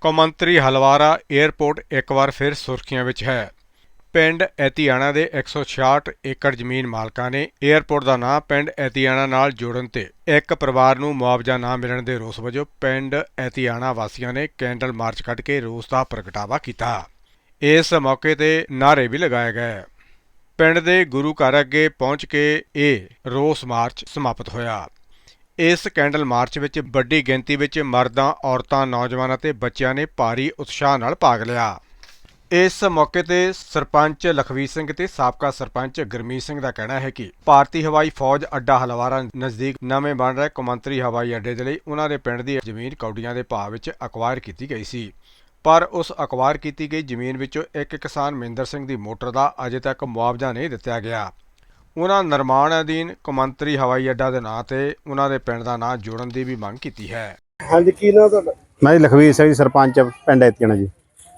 ਕੌਮਾਂਤਰੀ ਹਲਵਾਰਾ 에ਅਰਪੋਰਟ ਇੱਕ ਵਾਰ ਫਿਰ ਸੁਰਖੀਆਂ ਵਿੱਚ ਹੈ। ਪਿੰਡ ਐਤੀਆਣਾ ਦੇ 166 ਏਕੜ ਜ਼ਮੀਨ ਮਾਲਕਾਂ ਨੇ 에ਅਰਪੋਰਟ ਦਾ ਨਾਂ ਪਿੰਡ ਐਤੀਆਣਾ ਨਾਲ ਜੋੜਨ ਤੇ ਇੱਕ ਪਰਿਵਾਰ ਨੂੰ ਮੁਆਵਜ਼ਾ ਨਾ ਮਿਲਣ ਦੇ ਰੋਸ ਵਜੋਂ ਪਿੰਡ ਐਤੀਆਣਾ ਵਾਸੀਆਂ ਨੇ ਕੈਂਡਲ ਮਾਰਚ ਕੱਢ ਕੇ ਰੋਸ ਦਾ ਪ੍ਰਗਟਾਵਾ ਕੀਤਾ। ਇਸ ਮੌਕੇ ਤੇ ਨਾਅਰੇ ਵੀ ਲਗਾਏ ਗਏ। ਪਿੰਡ ਦੇ ਗੁਰੂ ਘਰ ਅੱਗੇ ਪਹੁੰਚ ਕੇ ਇਹ ਰੋਸ ਮਾਰਚ ਸਮਾਪਤ ਹੋਇਆ। ਇਸ ਕੈਂਡਲ ਮਾਰਚ ਵਿੱਚ ਵੱਡੀ ਗਿਣਤੀ ਵਿੱਚ ਮਰਦਾਂ, ਔਰਤਾਂ, ਨੌਜਵਾਨਾਂ ਅਤੇ ਬੱਚਿਆਂ ਨੇ ਭਾਰੀ ਉਤਸ਼ਾਹ ਨਾਲ ਭਾਗ ਲਿਆ। ਇਸ ਮੌਕੇ ਤੇ ਸਰਪੰਚ ਲਖਵੀਰ ਸਿੰਘ ਤੇ ਸਾਬਕਾ ਸਰਪੰਚ ਗਰਮੀਤ ਸਿੰਘ ਦਾ ਕਹਿਣਾ ਹੈ ਕਿ ਭਾਰਤੀ ਹਵਾਈ ਫੌਜ ਅੱਡਾ ਹਲਵਾਰਾ ਨਜ਼ਦੀਕ ਨਵੇਂ ਬਣ ਰਹੇ ਕੌਮਾਂਤਰੀ ਹਵਾਈ ਅੱਡੇ ਦੇ ਲਈ ਉਹਨਾਂ ਦੇ ਪਿੰਡ ਦੀ ਜ਼ਮੀਨ ਕੌਡੀਆਂ ਦੇ ਭਾਅ ਵਿੱਚ ਅਕਵਾਇਰ ਕੀਤੀ ਗਈ ਸੀ। ਪਰ ਉਸ ਅਕਵਾਇਰ ਕੀਤੀ ਗਈ ਜ਼ਮੀਨ ਵਿੱਚੋਂ ਇੱਕ ਕਿਸਾਨ ਮਹਿੰਦਰ ਸਿੰਘ ਦੀ ਮੋਟਰ ਦਾ ਅਜੇ ਤੱਕ ਮੁਆਵਜ਼ਾ ਨਹੀਂ ਦਿੱਤਾ ਗਿਆ। ਉਹਨਾਂ ਨਿਰਮਾਣ ਅਧੀਨ ਕੌਮਾਂਤਰੀ ਹਵਾਈ ਅੱਡਾ ਦੇ ਨਾਂ ਤੇ ਉਹਨਾਂ ਦੇ ਪਿੰਡ ਦਾ ਨਾਂ ਜੋੜਨ ਦੀ ਵੀ ਮੰਗ ਕੀਤੀ ਹੈ। ਹਾਂਜੀ ਕੀ ਨਾ ਤੁਹਾਡਾ? ਮੈਂ ਜੀ ਲਖਵੀਰ ਸਿੰਘ ਸਰਪੰਚ ਪਿੰਡ ਐਤੀਆਣਾ ਜੀ।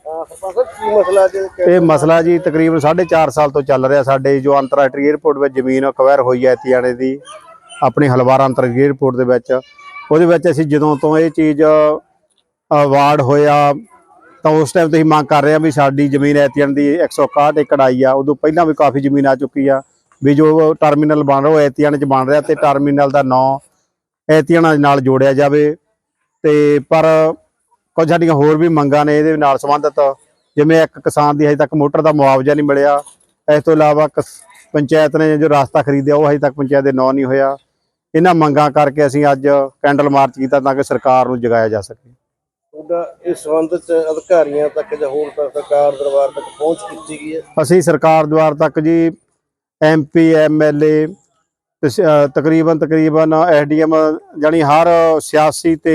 ਹਾਂ ਸਰਪੰਚ ਸਾਹਿਬ ਕੀ ਮਸਲਾ ਜੇ ਇਹ ਮਸਲਾ ਜੀ ਤਕਰੀਬਨ 4.5 ਸਾਲ ਤੋਂ ਚੱਲ ਰਿਹਾ। ਸਾਡੇ ਜੋ ਅੰਤਰਰਾਸ਼ਟਰੀ 에ਅਰਪੋਰਟ ਵਿੱਚ ਜ਼ਮੀਨ ਅਕਵਾਇਰ ਹੋਈ ਹੈ ਐਤੀਆਣੇ ਦੀ ਆਪਣੀ ਹਲਵਾਰਾ ਅੰਤਰਰਾਸ਼ਟਰੀ 에ਅਰਪੋਰਟ ਦੇ ਵਿੱਚ। ਉਹਦੇ ਵਿੱਚ ਅਸੀਂ ਜਦੋਂ ਤੋਂ ਇਹ ਚੀਜ਼ ਅਵਾਰਡ ਹੋਇਆ ਤਾਂ ਉਸ ਟਾਈਮ ਤੋਂ ਹੀ ਮੰਗ ਕਰ ਰਹੇ ਹਾਂ ਵੀ ਸਾਡੀ ਜ਼ਮੀਨ ਐਤੀਆਣ ਦੀ 161 ਏਕੜ ਆਈ ਆ। ਉਦੋਂ ਪਹਿਲਾਂ ਵੀ ਕਾਫੀ ਜ਼ਮੀਨ ਆ ਚੁੱਕੀ ਆ। ਵੀ ਜੋ ਟਰਮੀਨਲ ਬਣ ਰਿਹਾ ਉਹ ਐਤੀਆਣ 'ਚ ਬਣ ਰਿਹਾ ਤੇ ਟਰਮੀਨਲ ਦਾ ਨਾਂ ਐਤੀਆਣਾ ਨਾਲ ਜੋੜਿਆ ਜਾਵੇ ਤੇ ਪਰ ਕੁਝ ਸਾਡੀਆਂ ਹੋਰ ਵੀ ਮੰਗਾਂ ਨੇ ਇਹਦੇ ਨਾਲ ਸੰਬੰਧਿਤ। ਜਿਵੇਂ ਇੱਕ ਕਿਸਾਨ ਦੀ ਹਜੇ ਤੱਕ ਮੋਟਰ ਦਾ ਮੁਆਵਜ਼ਾ ਨਹੀਂ ਮਿਲਿਆ। ਇਸ ਤੋਂ ਇਲਾਵਾ ਪੰਚਾਇਤ ਨੇ ਜੋ ਰਸਤਾ ਖਰੀਦਿਆ ਉਹ ਹਜੇ ਤੱਕ ਪੰਚਾਇਤ ਦੇ ਨਾਂ ਨਹੀਂ ਹੋਇਆ। ਇਹਨਾਂ ਮੰਗਾਂ ਕਰਕੇ ਅਸੀਂ ਅੱਜ ਕੈਂਡਲ ਮਾਰਚ ਕੀਤਾ ਤਾਂ ਕਿ ਸਰਕਾਰ ਨੂੰ ਜਗਾਇਆ ਜਾ ਸਕੇ। ਤੁਹਾਡਾ ਇਸ ਸੰਬੰਧ ਚ ਅਧਿਕਾਰੀਆਂ ਤੱਕ ਜਾਂ ਹੋਰ ਸਰਕਾਰ ਦਰਬਾਰ ਤੱਕ ਪਹੁੰਚ ਕੀਤੀ ਗਈ ਹੈ? ਅਸੀਂ ਸਰਕਾਰ ਦੁਆਰ ਤੱਕ ਜੀ ਐਮਪੀ ਐਮਐਲਏ ਤਕਰੀਬਨ ਤਕਰੀਬਨ ਐਸਡੀਐਮ ਜਾਨੀ ਹਰ ਸਿਆਸੀ ਤੇ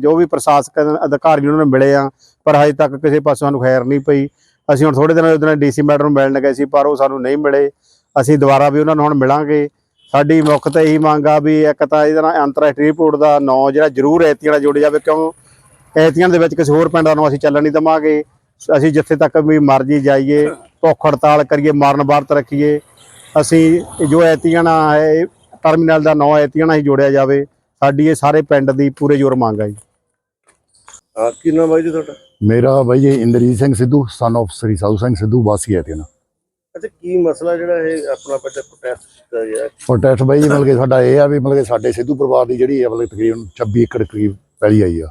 ਜੋ ਵੀ ਪ੍ਰਸ਼ਾਸਕ ਅਧਿਕਾਰੀ ਉਹਨਾਂ ਨੂੰ ਮਿਲੇ ਆ, ਪਰ ਹਜੇ ਤੱਕ ਕਿਸੇ ਪਾਸੋਂ ਸਾਨੂੰ ਖੈਰ ਨਹੀਂ ਪਈ। ਅਸੀਂ ਹੁਣ ਥੋੜੇ ਦਿਨਾਂ ਉਹਦੇ ਡੀਸੀ ਮੈਡਮ ਨੂੰ ਮਿਲਣ ਗਏ ਸੀ, ਪਰ ਉਹ ਸਾਨੂੰ ਨਹੀਂ ਮਿਲੇ। ਅਸੀਂ ਦੁਬਾਰਾ ਵੀ ਉਹਨਾਂ ਨੂੰ ਹੁਣ ਮਿਲਾਂਗੇ। ਸਾਡੀ ਮੁੱਖ ਤਾਂ ਇਹੀ ਮੰਗ ਆ ਵੀ ਇੱਕ ਤਾਂ ਇਹਦਾ ਨਾਲ ਅੰਤਰਰਾਸ਼ਟਰੀ ਰਿਪੋਰਟ ਦਾ ਨਾਂ ਜਿਹੜਾ ਜ਼ਰੂਰ ਐਤੀਆਂ ਨਾਲ ਜੋੜਿਆ ਜਾਵੇ, ਕਿਉਂ? ਐਤੀਆਂ ਦੇ ਵਿੱਚ ਕਿਸੇ ਹੋਰ ਪਿੰਡ ਨੂੰ ਅਸੀਂ ਚੱਲਣ ਨਹੀਂ ਦਵਾਂਗੇ। ਅਸੀਂ ਜਿੱਥੇ ਤੱਕ ਵੀ ਮਰਜ਼ੀ ਜਾਈਏ ਭੁੱਖ ਹੜਤਾਲ ਕਰੀਏ ਮਰਨ ਵਰਤ ਰੱਖੀਏ। ਅਸੀਂ ਜੋ ਐਤੀਆਣਾ ਹੈ ਟਰਮੀਨਲ ਦਾ ਨਾਂ ਐਤੀਆਣਾ ਹੀ ਜੋੜਿਆ ਜਾਵੇ ਸਾਡੀ ਇਹ ਸਾਰੇ ਪਿੰਡ ਦੀ ਪੂਰੇ ਜ਼ੋਰ ਮੰਗ ਹੈ ਜੀ। ਹਾਂ ਕੀ ਨਾਮ ਬਾਈ ਜੀ ਤੁਹਾਡਾ? ਮੇਰਾ ਬਾਈ ਜੀ ਇੰਦਰਜੀਤ ਸਿੰਘ ਸਿੱਧੂ ਸਨ of ਸ੍ਰੀ ਸਾਧੂ ਸਿੰਘ ਸਿੱਧੂ ਵਾਸੀ ਹੈ ਤੇ ਨਾ। ਅੱਛਾ ਕੀ ਮਸਲਾ ਜਿਹੜਾ ਇਹ ਆਪਣਾ ਬੱਚਾ ਪ੍ਰੋਟੈਸਟ ਕੀਤਾ ਗਿਆ? ਪ੍ਰੋਟੈਸਟ ਬਾਈ ਜੀ ਮਤਲਬ ਕਿ ਸਾਡਾ ਇਹ ਆ ਵੀ ਮਤਲਬ ਕਿ ਸਾਡੇ ਸਿੱਧੂ ਪਰਿਵਾਰ ਦੀ ਜਿਹੜੀ ਹੈ ਮਤਲਬ ਤਕਰੀਬਨ 26 ਏਕੜ ਕਰੀਬ ਪੈਲੀ ਆਈ ਆ।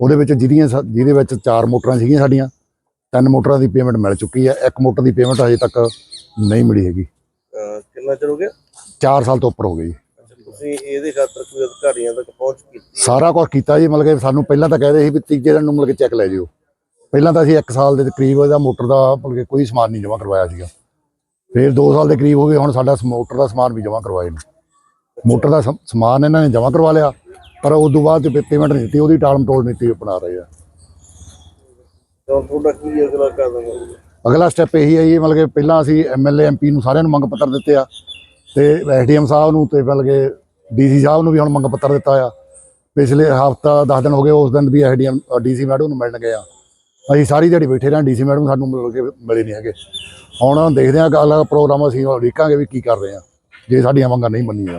ਉਹਦੇ ਵਿੱਚ ਜਿਹਦੀਆਂ ਜਿਹਦੇ ਵਿੱਚ ਚਾਰ ਮੋਟਰਾਂ ਸੀਗੀਆਂ ਸਾਡੀਆਂ ਤਿੰਨ ਮੋਟਰਾਂ ਦੀ ਪੇਮੈਂਟ ਮਿਲ ਚੁੱਕੀ ਹੈ ਇੱਕ ਮੋਟਰ ਦੀ ਪੇਮੈਂਟ ਅਜੇ ਤੱਕ ਨਹੀਂ ਮਿਲੀ ਹੈਗੀ। ਕਿੰਨਾ ਚਿਰ ਹੋ ਗਿਆ? 4 ਸਾਲ ਤੋਂ ਉੱਪਰ ਹੋ ਗਏ ਜੀ। ਤੁਸੀਂ ਇਹਦੇ ਖਾਤਰ ਕੋਈ ਅਧਿਕਾਰੀਆਂ ਤੱਕ ਪਹੁੰਚ ਕੀਤੀ? ਸਾਰਾ ਕੁਝ ਕੀਤਾ ਜੀ ਮਤਲਬ ਕਿ ਸਾਨੂੰ ਪਹਿਲਾਂ ਤਾਂ ਕਹਿੰਦੇ ਸੀ ਵੀ ਤੀਜੇ ਦਿਨ ਨੂੰ ਮਤਲਬ ਕਿ ਚੈੱਕ ਲੈ ਜਿਓ। ਪਹਿਲਾਂ ਤਾਂ ਅਸੀਂ 1 ਸਾਲ ਦੇ ਕਰੀਬ ਉਹਦਾ ਮੋਟਰ ਦਾ ਮਤਲਬ ਕਿ ਕੋਈ ਸਮਾਨ ਨਹੀਂ ਜਮ੍ਹਾਂ ਕਰਵਾਇਆ ਸੀਗਾ। ਫਿਰ 2 ਸਾਲ ਦੇ ਕਰੀਬ ਹੋ ਗਏ ਹੁਣ ਸਾਡਾ ਮੋਟਰ ਦਾ ਸਮਾਨ ਵੀ ਜਮ੍ਹਾਂ ਕਰਵਾਏ ਨੇ। ਮੋਟਰ ਦਾ ਸਮ- ਸਮਾਨ ਇਹਨਾਂ ਨੇ ਜਮ੍ਹਾਂ ਕਰਵਾ ਲਿਆ ਪਰ ਉਸ ਤੋਂ ਬਾਅਦ ਪੇਮੈਂਟ ਨਹੀਂ ਦਿੱਤੀ ਉਹਦੀ ਟਾਲਮ ਟੋਲ ਨੀਤੀ ਅਪਣਾ ਰਹੇ ਆ। ਤਾਂ ਤੁਹਾਡਾ ਕੀ ਅਗਲਾ ਕਦਮ ਹੋਊਗਾ ਅਗਲਾ ਸਟੈਪ ਇਹੀ ਹੈ ਜੀ, ਮਤਲਬ ਕਿ ਪਹਿਲਾਂ ਅਸੀਂ ਐਮਐਲਏ ਐਮਪੀ ਨੂੰ ਸਾਰਿਆਂ ਨੂੰ ਮੰਗ ਪੱਤਰ ਦਿੱਤੇ ਆ ਤੇ ਐਸਡੀਐਮ ਸਾਹਿਬ ਨੂੰ ਤੇ ਮਤਲਬ ਕਿ ਡੀਸੀ ਸਾਹਿਬ ਨੂੰ ਵੀ ਹੁਣ ਮੰਗ ਪੱਤਰ ਦਿੱਤਾ ਆ। ਪਿਛਲੇ ਹਫਤਾ 10 ਦਿਨ ਹੋ ਗਏ ਉਸ ਦਿਨ ਵੀ ਐਸਡੀਐਮ ਡੀਸੀ ਮੈਡਮ ਨੂੰ ਮਿਲਣ ਗਏ ਆ। ਅਸੀਂ ਸਾਰੀ ਦਿਹਾੜੀ ਬੈਠੇ ਰਹੇ ਡੀਸੀ ਮੈਡਮ ਸਾਨੂੰ ਮਤਲਬ ਕਿ ਮਿਲੇ ਨਹੀਂ ਹੈਗੇ। ਹੁਣ ਦੇਖਦੇ ਆ ਅਗਲਾ ਪ੍ਰੋਗਰਾਮ ਅਸੀਂ ਉਲੀਕਾਂਗੇ ਵੀ ਕੀ ਕਰ ਰਹੇ ਆ ਜੇ ਸਾਡੀਆਂ ਮੰਗਾਂ ਨਹੀਂ ਮੰਨੀਆਂ।